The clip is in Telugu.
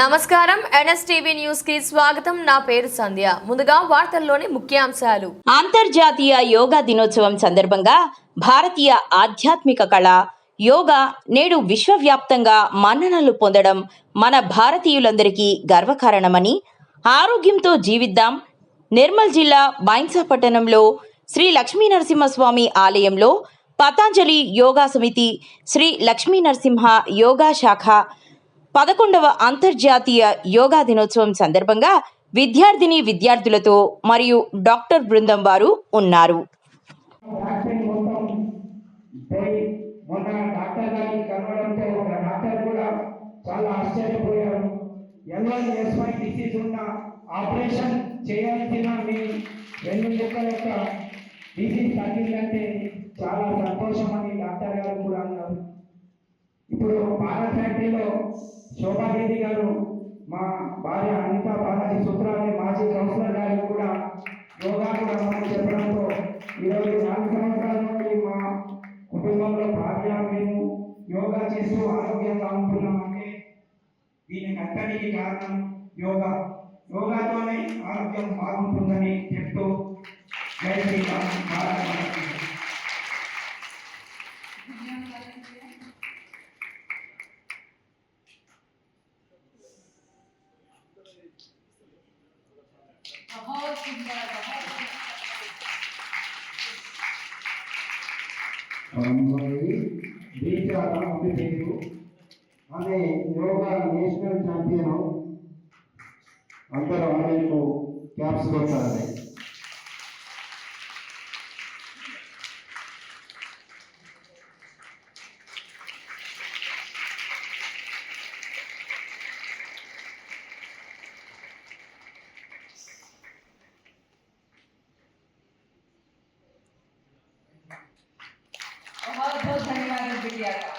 నమస్కారం. ఎన్ఎస్టీవీ న్యూస్కి స్వాగతం. నా పేరు సంధ్య. ముందుగా వార్తల్లోని ముఖ్యాంశాలు. అంతర్జాతీయ యోగా దినోత్సవం సందర్భంగా భారతీయ ఆధ్యాత్మిక కళ యోగా నేడు విశ్వవ్యాప్తంగా మన్ననలు పొందడం మన భారతీయులందరికీ గర్వకారణమని ఆరోగ్యంతో జీవిద్దాం నిర్మల్ జిల్లా బైన్సా పట్టణంలో శ్రీ లక్ష్మీ నరసింహస్వామి ఆలయంలో పతాంజలి యోగా సమితి శ్రీ లక్ష్మీ నరసింహ యోగా శాఖ పదకొండవ అంతర్జాతీయ యోగా దినోత్సవం సందర్భంగా విద్యార్థిని విద్యార్థులతో మరియు డాక్టర్ బృందం వారు ఉన్నారు ఆపరేషన్ చేయాల్సిన మీ యొక్క డిసీజ్ తగ్గిందంటే చాలా సంతోషం అని డాక్టర్ గారు కూడా అన్నారు ఇప్పుడు భారత్ ఫ్యాక్టరీలో శోభాదేవి గారు మా భార్య అనిత బాలాజీ సూత్రాన్ని మాజీ కౌన్సిలర్ గారికి కూడా యోగా కూడా మనం చెప్పడంతో ఈరోజు నాలుగు సంవత్సరాల నుండి మా కుటుంబంలో భార్య మేము యోగా చేస్తూ ఆరోగ్యంగా ఉంటున్నామంటే దీనికి అంతటికి కారణం యోగా. యోగాతోనే ఆరోగ్యం బాగుంటుందని చెప్తూ జై శ్రీరామ్. భారత మాతకి. పేరు ఆమె యోగా నేషనల్ ఛాంపియన్ అందరూ ఆమెకు క్యాప్స్ కొట్టాలి Bibliaca.